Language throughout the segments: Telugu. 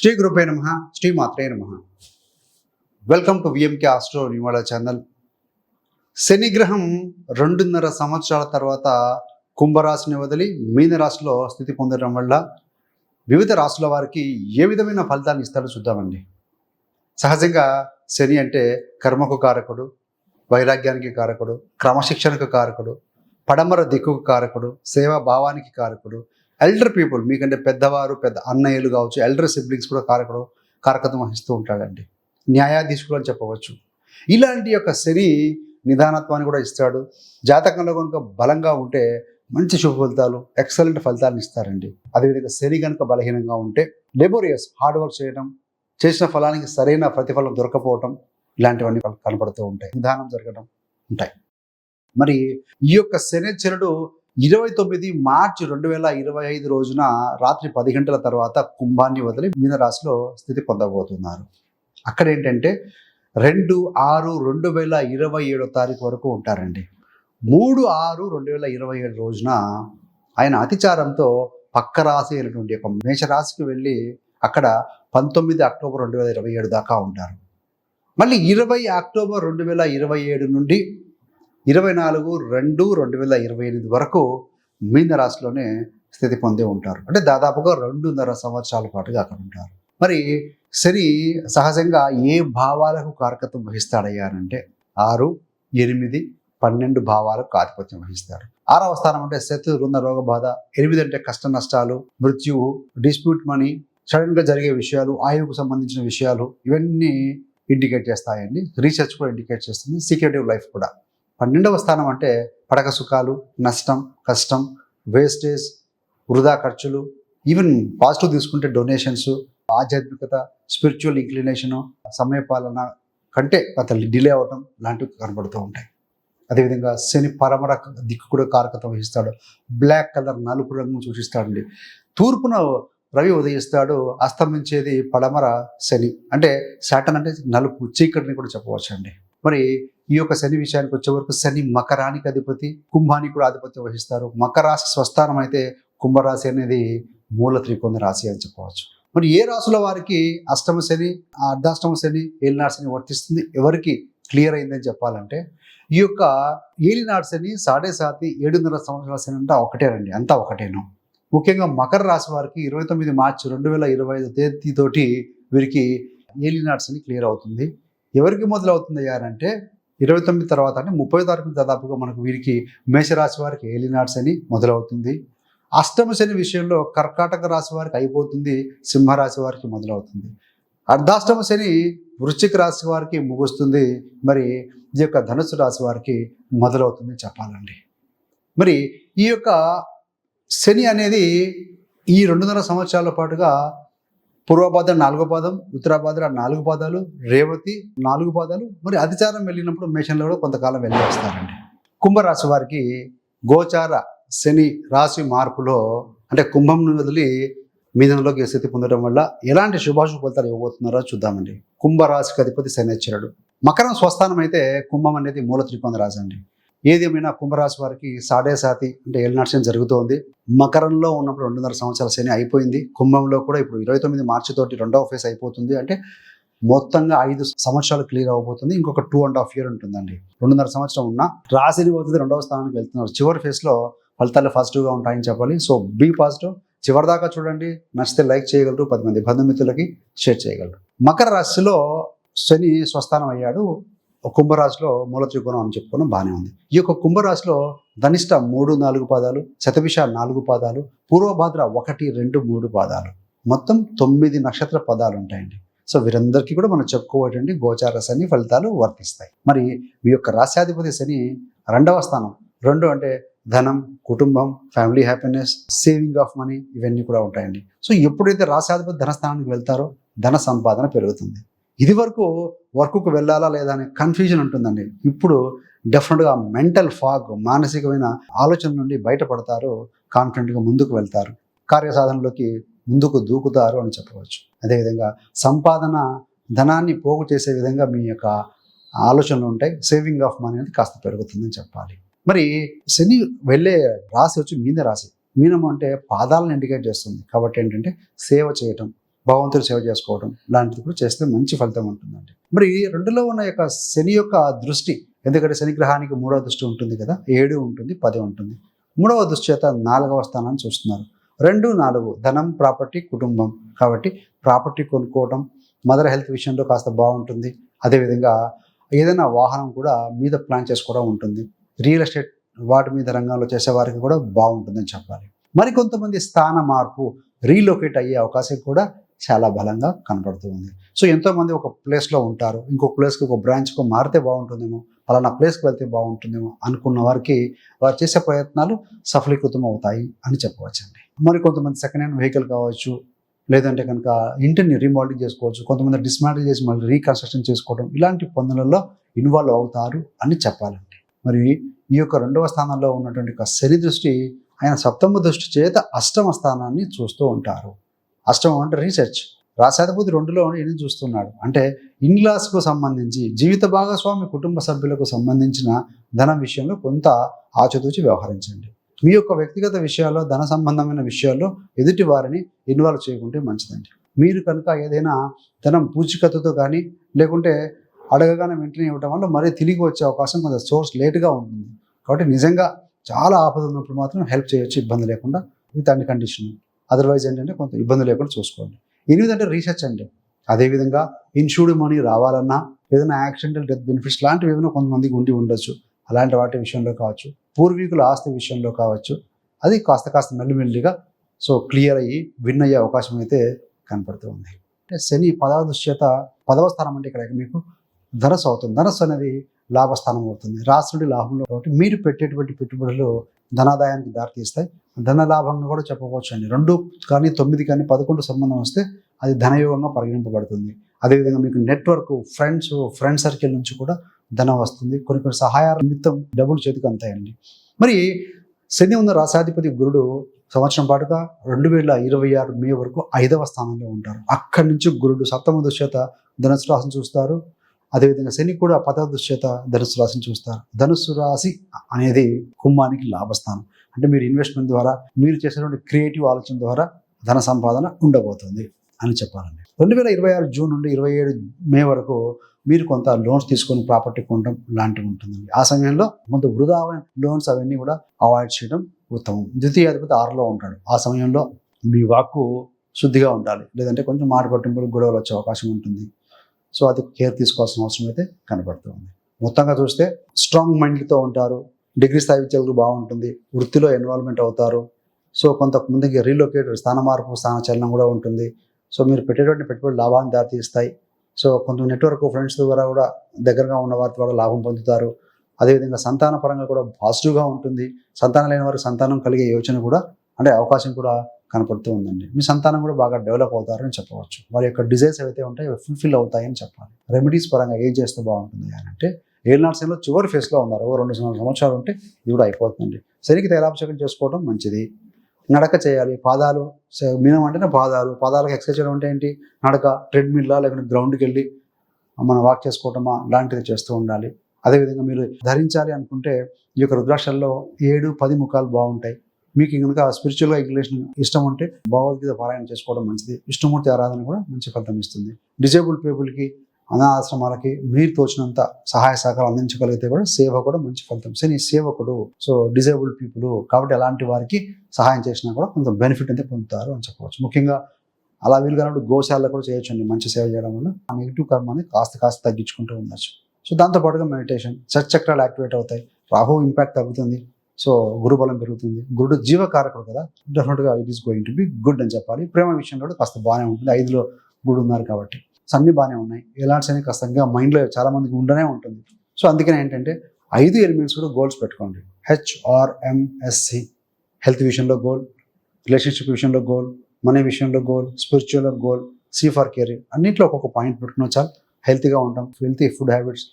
శ్రీ గురుపే నమ శ్రీ మాత్రే నమ. వెల్కమ్ టు విఎంకే ఆస్ట్రో నివాళ ఛానల్ శని గ్రహం రెండున్నర సంవత్సరాల తర్వాత కుంభరాశిని వదిలి మీనరాశిలో స్థితి పొందడం వల్ల వివిధ రాశుల వారికి ఏ విధమైన ఫలితాన్ని ఇస్తాడో చూద్దామండి. సహజంగా శని అంటే కర్మకు కారకుడు వైరాగ్యానికి కారకుడు క్రమశిక్షణకు కారకుడు పడమర దిక్కుకు కారకుడు సేవా భావానికి కారకుడు ఎల్డర్ పీపుల్ మీకంటే పెద్దవారు పెద్ద అన్నయ్యలు కావచ్చు ఎల్డర్ సిబ్లింగ్స్ కూడా కారకడం కారకత్వం వహిస్తూ ఉంటాడండి. న్యాయాధీశులు అని చెప్పవచ్చు. ఇలాంటి యొక్క శని నిదానత్వాన్ని కూడా ఇస్తాడు. జాతకంలో కనుక బలంగా ఉంటే మంచి శుభ ఫలితాలు ఎక్సలెంట్ ఫలితాలను ఇస్తారండి. అదేవిధంగా శని కనుక బలహీనంగా ఉంటే లెబోరియస్ హార్డ్ వర్క్ చేయడం చేసిన ఫలానికి సరైన ప్రతిఫలం దొరకపోవటం ఇలాంటివన్నీ కనపడుతూ ఉంటాయి. నిదానం జరగడం ఉంటాయి. మరి ఈ యొక్క శనిచరుడు ఇరవై తొమ్మిది మార్చి రెండు వేల ఇరవై ఐదు రోజున రాత్రి పది గంటల తర్వాత కుంభాన్ని వదిలి మీనరాశిలో స్థితి పొందబోతున్నారు. అక్కడ ఏంటంటే రెండు ఆరు రెండు వేల ఇరవై ఏడో తారీఖు వరకు ఉంటారండి. మూడు ఆరు రెండు వేల ఇరవై ఏడు రోజున ఆయన అతిచారంతో పక్క రాశి అయినటువంటి ఒక మేషరాశికి వెళ్ళి అక్కడ పంతొమ్మిది అక్టోబర్ రెండు వేల ఇరవై ఏడు దాకా ఉంటారు. మళ్ళీ ఇరవై అక్టోబర్ రెండు వేల ఇరవై ఏడు నుండి ఇరవై నాలుగు రెండు రెండు వేల ఇరవై ఎనిమిది వరకు మీనరాశిలోనే స్థితి పొందే ఉంటారు. అంటే దాదాపుగా రెండున్నర సంవత్సరాల పాటుగా అక్కడ ఉంటారు. మరి శని సహజంగా ఏ భావాలకు కారకత్వం వహిస్తాడయ్యారంటే ఆరు ఎనిమిది పన్నెండు భావాలకు ఆధిపత్యం వహిస్తాడు ఆరవ స్థానం అంటే శత్రు రుణ రోగ బాధ ఎనిమిది అంటే కష్ట నష్టాలు మృత్యువు డిస్ప్యూట్ మనీ సడన్గా జరిగే విషయాలు ఆయువుకు సంబంధించిన విషయాలు ఇవన్నీ ఇండికేట్ చేస్తాయండి. రీసెర్చ్ కూడా ఇండికేట్ చేస్తుంది. సీక్రెటివ్ లైఫ్ కూడా. పన్నెండవ స్థానం అంటే పడక సుఖాలు నష్టం కష్టం వేస్టేజ్ వృధా ఖర్చులు ఈవెన్ పాజిటివ్ తీసుకుంటే డొనేషన్స్ ఆధ్యాత్మికత స్పిరిచువల్ ఇంక్లినేషను సమయపాలన కంటే అతను డిలే అవటం లాంటివి కనబడుతూ ఉంటాయి. అదేవిధంగా శని పరమర దిక్కు కూడా కారకత్వం వహిస్తాడు. బ్లాక్ కలర్ నలుపు రంగు సూచిస్తాడండి. తూర్పున రవి ఉదయిస్తాడు అస్తమించేది పడమర శని. అంటే శాటన్ అంటే నలుపు చీకటిని కూడా చెప్పవచ్చు అండి మరి ఈ యొక్క శని విషయానికి వచ్చే వరకు శని మకరానికి అధిపతి కుంభానికి కూడా ఆధిపత్యం వహిస్తారు. మకర రాశి స్వస్థానం అయితే కుంభరాశి అనేది మూల త్రికోణ రాశి అని చెప్పవచ్చు. మరి ఏ రాశుల వారికి అష్టమ శని అర్ధాష్టమ శని ఏలినాడు శని వర్తిస్తుంది? ఎవరికి క్లియర్ అయిందని చెప్పాలంటే ఈ యొక్క ఏలినాడు శని సాడే సాతి ఏడున్నర సంవత్సరాల శని అంతా ఒకటేనండి. అంతా ఒకటేను. ముఖ్యంగా మకర రాశి వారికి ఇరవై తొమ్మిది మార్చి రెండు వేల ఇరవై ఐదు తేదీతోటి వీరికి ఏలినాడు శని క్లియర్ అవుతుంది. ఎవరికి మొదలవుతుంది అంటే ఇరవై తొమ్మిది తర్వాత అంటే ముప్పై తారీఖు దాదాపుగా మనకు వీరికి మేషరాశి వారికి ఏలినాడ్స్ శని మొదలవుతుంది. అష్టమ శని విషయంలో కర్కాటక రాశి వారికి అయిపోతుంది సింహరాశి వారికి మొదలవుతుంది. అర్ధాష్టమ శని వృశ్చిక రాశి వారికి ముగుస్తుంది. మరి ఈ యొక్క ధనుసు రాశి వారికి మొదలవుతుంది చెప్పాలండి. మరి ఈ యొక్క శని అనేది ఈ రెండున్నర సంవత్సరాల పాటుగా పూర్వపాదం నాలుగో పాదం ఉత్తరాపాదం నాలుగు పాదాలు రేవతి నాలుగు పాదాలు. మరి అతిచారం వెళ్ళినప్పుడు మేషంలో కూడా కొంతకాలం వెళ్ళి వస్తారండి కుంభరాశి వారికి గోచార శని రాశి మార్పులో అంటే కుంభం వదిలి మీదంలోకి స్థితి పొందడం వల్ల ఎలాంటి శుభాశుభ ఫలితాలు ఇవ్వబోతున్నారో చూద్దామండి. కుంభరాశికి అధిపతి శనిచ్చరుడు మకరం స్వస్థానం అయితే కుంభం అనేది మూల త్రికోణ రాశి అండి. ఏదేమైనా కుంభరాశి వారికి సాడే సాతి అంటే ఏలినాటి జరుగుతోంది. మకరంలో ఉన్నప్పుడు రెండున్నర సంవత్సరాల శని అయిపోయింది. కుంభంలో కూడా ఇప్పుడు ఇరవై తొమ్మిది మార్చి తోటి రెండవ ఫేస్ అయిపోతుంది. అంటే మొత్తంగా ఐదు సంవత్సరాలు క్లియర్ అవబోతుంది. ఇంకొక టూ అండ్ హాఫ్ ఇయర్ ఉంటుందండి. రెండున్నర సంవత్సరం ఉన్న రాశిని పోతుంది రెండవ స్థానానికి వెళ్తున్నారు. చివరి ఫేస్లో ఫలితాలు పాజిటివ్గా ఉంటాయని చెప్పాలి. సో బీ పాజిటివ్ చివరి దాకా చూడండి. నచ్చితే లైక్ చేయగలరు. పది మంది బంధుమిత్రులకి షేర్ చేయగలరు. మకర రాశిలో శని స్వస్థానం అయ్యాడు. కుంభరాశిలో మూల త్రికోణం అని చెప్పుకోవడం బాగానే ఉంది. ఈ యొక్క కుంభరాశిలో ధనిష్ట మూడు నాలుగు పాదాలు శతభిష నాలుగు పాదాలు పూర్వభాద్ర ఒకటి రెండు మూడు పాదాలు. మొత్తం తొమ్మిది నక్షత్ర పదాలు ఉంటాయండి. సో వీరందరికీ కూడా మనం చెప్పుకోవటండి గోచార శని ఫలితాలు వర్తిస్తాయి. మరి మీ యొక్క రాశ్యాధిపతి శని రెండవ స్థానం. రెండు అంటే ధనం కుటుంబం family happiness saving of money ఇవన్నీ కూడా ఉంటాయండి. సో ఎప్పుడైతే రాశ్యాధిపతి ధనస్థానానికి వెళ్తారో ధన సంపాదన పెరుగుతుంది. ఇది వరకు వర్క్కు వెళ్ళాలా లేదా అనే కన్ఫ్యూజన్ ఉంటుందండి. ఇప్పుడు డెఫినెట్గా మెంటల్ ఫాగ్ మానసికమైన ఆలోచన నుండి బయటపడతారు కాన్ఫిడెంట్గా ముందుకు వెళ్తారు కార్యసాధనలోకి ముందుకు దూకుతారు అని చెప్పవచ్చు. అదేవిధంగా సంపాదన ధనాన్ని పోగు చేసే విధంగా మీ యొక్క ఆలోచనలు ఉంటాయి సేవింగ్ ఆఫ్ మనీ అనేది కాస్త పెరుగుతుందని చెప్పాలి. మరి శని వెళ్ళే రాశి వచ్చి మీన రాశి మీనం అంటే పాదాలను ఇండికేట్ చేస్తుంది. కాబట్టి ఏంటంటే సేవ చేయటం భగవంతుడు సేవ చేసుకోవడం లాంటిది కూడా చేస్తే మంచి ఫలితం ఉంటుందండి. మరి ఈ రెండులో ఉన్న యొక్క శని యొక్క దృష్టి ఎందుకంటే శని గ్రహానికి మూడవ దృష్టి ఉంటుంది కదా ఏడు ఉంటుంది పది ఉంటుంది. మూడవ దృష్టి చేత నాలుగవ స్థానాన్ని చూస్తున్నారు. రెండు నాలుగు ధనం ప్రాపర్టీ కుటుంబం. కాబట్టి ప్రాపర్టీ కొనుక్కోవడం మదర్ హెల్త్ విషయంలో కాస్త బాగుంటుంది. అదేవిధంగా ఏదైనా వాహనం కూడా మీద ప్లాన్ చేసుకోవడం ఉంటుంది. రియల్ ఎస్టేట్ వాటి మీద రంగంలో చేసే వారికి కూడా బాగుంటుందని చెప్పాలి. మరి కొంతమంది స్థాన మార్పు రీలొకేట్ అయ్యే అవకాశం కూడా చాలా బలంగా కనబడుతూ ఉంది. సో ఎంతోమంది ఒక ప్లేస్లో ఉంటారు. ఇంకో ప్లేస్కి ఒక బ్రాంచ్కి మారితే బాగుంటుందేమో పలానా ప్లేస్కి వెళ్తే బాగుంటుందేమో అనుకున్న వారికి వారు చేసే ప్రయత్నాలు సఫలీకృతం అవుతాయి అని చెప్పవచ్చండి. మరి కొంతమంది సెకండ్ హ్యాండ్ వెహికల్ కావచ్చు లేదంటే కనుక ఇంటిని రీమోడలింగ్ చేసుకోవచ్చు కొంతమంది డిస్మాంటిల్ చేసి మళ్ళీ రీకన్స్ట్రక్షన్ చేసుకోవడం ఇలాంటి పనులలో ఇన్వాల్వ్ అవుతారు అని చెప్పాలండి. మరి ఈ యొక్క రెండవ స్థానంలో ఉన్నటువంటి శని దృష్టి ఆయన సప్తమ దృష్టి చేత అష్టమ స్థానాన్ని చూస్తూ ఉంటారు. అష్టమం అంటే రీసెర్చ్ రాశాధిపతి రెండులో ఎన్ని చూస్తున్నాడు. అంటే ఇన్లాస్కు సంబంధించి జీవిత భాగస్వామి కుటుంబ సభ్యులకు సంబంధించిన ధనం విషయంలో కొంత ఆచితూచి వ్యవహరించండి. మీ యొక్క వ్యక్తిగత విషయాల్లో ధన సంబంధమైన విషయాల్లో ఎదుటి వారిని ఇన్వాల్వ్ చేయకుంటే మంచిదండి. మీరు కనుక ఏదైనా ధనం పూచికత్తుతో కానీ లేకుంటే అడగగానే వెంటనే ఇవ్వడం వల్ల మరీ తిరిగి వచ్చే అవకాశం కొంత సోర్స్ లేట్గా ఉంటుంది. కాబట్టి నిజంగా చాలా ఆపద ఉన్నప్పుడు మాత్రం హెల్ప్ చేయొచ్చు ఇబ్బంది లేకుండా విత్ అన్ని కండిషన్ అదర్వైజ్ ఏంటంటే కొంత ఇబ్బంది లేకుండా చూసుకోండి. ఎనిమిది అంటే రీసెర్చ్ అండి. అదేవిధంగా ఇన్సూర్డ్ మనీ రావాలన్నా ఏదైనా యాక్సిడెంటల్ డెత్ బెనిఫిట్స్ లాంటివి ఏమైనా కొంతమందికి ఉండి ఉండొచ్చు. అలాంటి వాటి విషయంలో కావచ్చు. పూర్వీకుల ఆస్తి విషయంలో కావచ్చు. అది కాస్త కాస్త మెల్లిమెల్లిగా సో క్లియర్ అయ్యి విన్ అయ్యే అవకాశం అయితే కనపడుతూ ఉంది. అంటే శని పదవ దృశ్యత పదవ స్థానం అంటే ఇక్కడ మీకు ధనస్సు అవుతుంది. ధనస్సు అనేది లాభస్థానం అవుతుంది. రాష్ట్రుడి లాభంలో కాబట్టి మీరు పెట్టేటువంటి పెట్టుబడులు ధనాదాయానికి దారితీస్తాయి. ధన లాభంగా కూడా చెప్పవచ్చు అండి రెండు కానీ తొమ్మిది కానీ పదకొండు సంబంధం వస్తే అది ధనయోగంగా పరిగణింపబడుతుంది. అదేవిధంగా మీకు నెట్వర్క్ ఫ్రెండ్స్ ఫ్రెండ్ సర్కిల్ నుంచి కూడా ధనం వస్తుంది. కొన్ని కొన్ని సహాయాల నిమిత్తం డబ్బులు చేతికి అంతాయండి. మరి శని ఉన్న రాసాధిపతి గురుడు సంవత్సరం పాటుగా రెండు వేల ఇరవై ఆరు మే వరకు ఐదవ స్థానంలో ఉంటారు. అక్కడి నుంచి గురుడు సప్తమ దుశ్చేత ధనుసు రాశిని చూస్తారు. అదేవిధంగా శని కూడా పదవ దుశ్చేత ధనుసు రాశిని చూస్తారు. ధనుసు రాశి అనేది కుంభానికి లాభస్థానం. అంటే మీరు ఇన్వెస్ట్మెంట్ ద్వారా మీరు చేసినటువంటి క్రియేటివ్ ఆలోచన ద్వారా ధన సంపాదన ఉండబోతుంది అని చెప్పాలండి. రెండు వేల ఇరవై ఆరు జూన్ నుండి ఇరవై ఏడు మే వరకు మీరు కొంత లోన్స్ తీసుకొని ప్రాపర్టీ కొనడం లాంటివి ఉంటుందండి. ఆ సమయంలో కొంత వృధా లోన్స్ అవన్నీ కూడా అవాయిడ్ చేయడం ఉత్తమం. ద్వితీయాధిపతి ఆరులో ఉంటాడు. ఆ సమయంలో మీ వాక్కు శుద్ధిగా ఉండాలి. లేదంటే కొంచెం మాట పట్టింపులు గొడవలు వచ్చే అవకాశం ఉంటుంది. సో అది కేర్ తీసుకోవాల్సిన అవసరం అయితే కనబడుతుంది. మొత్తంగా చూస్తే స్ట్రాంగ్ మైండ్తో ఉంటారు. డిగ్రీ స్థాయి విద్యార్థులు బాగుంటుంది. వృత్తిలో ఇన్వాల్వ్మెంట్ అవుతారు. సో కొంతమందికి రీలొకేట్ స్థాన మార్పు స్థాన చలనం కూడా ఉంటుంది. సో మీరు పెట్టేటువంటి పెట్టుబడి లాభాన్ని దారితీస్తాయి. సో కొంత నెట్వర్క్ ఫ్రెండ్స్ ద్వారా కూడా దగ్గరగా ఉన్న వారి ద్వారా లాభం పొందుతారు. అదేవిధంగా సంతాన పరంగా కూడా పాజిటివ్గా ఉంటుంది. సంతానం లేని వారికి సంతానం కలిగే యోచన కూడా అంటే అవకాశం కూడా కనపడుతూ ఉందండి. మీ సంతానం కూడా బాగా డెవలప్ అవుతారని చెప్పవచ్చు. వారి యొక్క డిజైర్స్ ఏవైతే ఉంటాయో ఫుల్ఫిల్ అవుతాయని చెప్పాలి. రెమెడీస్ పరంగా ఏం చేస్తే బాగుంటుంది అని అంటే ఏళ్ళనాడు చివరి ఫేస్లో ఉన్నారు. ఓ రెండు సంవత్సరాలు ఉంటే ఇది కూడా అయిపోతుందండి. శనికి తైలాభిషేకం చేసుకోవడం మంచిది. నడక చేయాలి. పాదాలు స- మీనం అంటేనే పాదాలు. పాదాలకు ఎక్సర్సైజ్ చేయడం అంటే ఏంటి? నడక ట్రెడ్మిల్లా లేకుంటే గ్రౌండ్కి వెళ్ళి మనం వాక్ చేసుకోవటమా లాంటిది చేస్తూ ఉండాలి. అదేవిధంగా మీరు ధరించాలి అనుకుంటే ఈ యొక్క రుద్రాక్షల్లో ఏడు పది ముఖాలు బాగుంటాయి. మీకు కనుక స్పిరిచువల్గా ఇంగ్లీష్ ఇష్టం ఉంటే భగవద్గీత పారాయణ చేసుకోవడం మంచిది. విష్ణుమూర్తి ఆరాధన కూడా మంచి ఫలితం ఇస్తుంది. డిజేబుల్ పీపుల్కి అనాథాశ్రమాలకి మీరు తోచినంత సహాయ సహకారం అందించగలిగితే కూడా సేవ కూడా మంచి ఫలితం. శని సేవకుడు. సో డిజేబుల్డ్ పీపుల్ కాబట్టి అలాంటి వారికి సహాయం చేసినా కూడా కొంత బెనిఫిట్ అయితే పొందుతారు అని చెప్పవచ్చు. ముఖ్యంగా అలా వీలు కానప్పుడు గోశాలలో కూడా చేయొచ్చండి. మంచి సేవ చేయడం వల్ల ఆ నెగిటివ్ కర్మని కాస్త కాస్త తగ్గించుకుంటూ ఉండొచ్చు. సో దాంతోపాటుగా మెడిటేషన్ చక్రాలు యాక్టివేట్ అవుతాయి. రాహు ఇంపాక్ట్ తగ్గుతుంది. సో గురుబలం పెరుగుతుంది. గురుడు జీవకారకుడు కదా. డెఫినెట్గా it is going to be good అని చెప్పాలి. ప్రేమ విషయంలో కూడా కాస్త బాగానే ఉంటుంది. ఐదులో గురుడు ఉన్నారు కాబట్టి. సో అన్ని బాగానే ఉన్నాయి. ఎలాంటి కాస్త ఇంకా మైండ్లో చాలామందికి ఉండనే ఉంటుంది. సో అందుకని ఏంటంటే ఐదు ఎలిమెంట్స్ కూడా గోల్స్ పెట్టుకోండి. హెచ్ఆర్ఎంఎస్సి హెల్త్ విషయంలో గోల్ రిలేషన్షిప్ విషయంలో గోల్ మనీ విషయంలో goal spiritual goal C for career అన్నింటిలో ఒక్కొక్క పాయింట్ పెట్టుకున్న చాలు హెల్తీగా ఉంటాం. Healthy food habits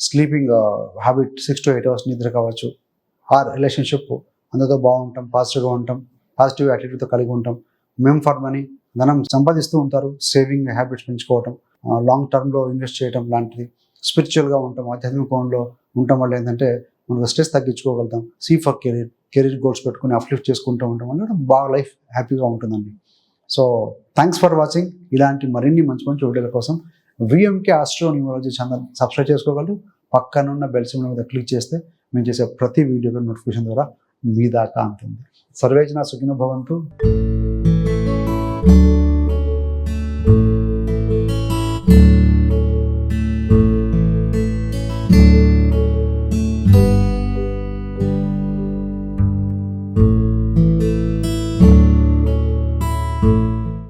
sleeping habit six to eight hours నిద్ర కావచ్చు. ఆ రిలేషన్షిప్ అందరితో బాగుంటాం పాజిటివ్గా ఉంటాం పాజిటివ్ యాటిట్యూడ్తో కలిగి ఉంటాం. మేము ఫర్ మనీ ధనం సంపాదిస్తూ ఉంటారు సేవింగ్ హ్యాబిట్స్ పెంచుకోవటం లాంగ్ టర్మ్లో ఇన్వెస్ట్ చేయడం లాంటిది. స్పిరిచువల్గా ఉంటాం ఆధ్యాత్మిక కోణంలో ఉండటం వల్ల ఏంటంటే మనకు stress తగ్గించుకోగలుగుతాం. C for career career goals పెట్టుకుని అప్లిఫ్ట్ చేసుకుంటూ ఉంటాం వల్ల బాగా లైఫ్ హ్యాపీగా ఉంటుందండి. సో థ్యాంక్స్ ఫర్ వాచింగ్ ఇలాంటి మరిన్ని మంచి మంచి వీడియోల కోసం VMK astro numerology channel subscribe చేసుకోగలరు. పక్కనున్న బెల్ సింబల్ మీద క్లిక్ చేస్తే మేము చేసే ప్రతి వీడియోలో నోటిఫికేషన్ ద్వారా మీ దాకా అందుతుంది సర్వేజన సుఖిన భవంతు.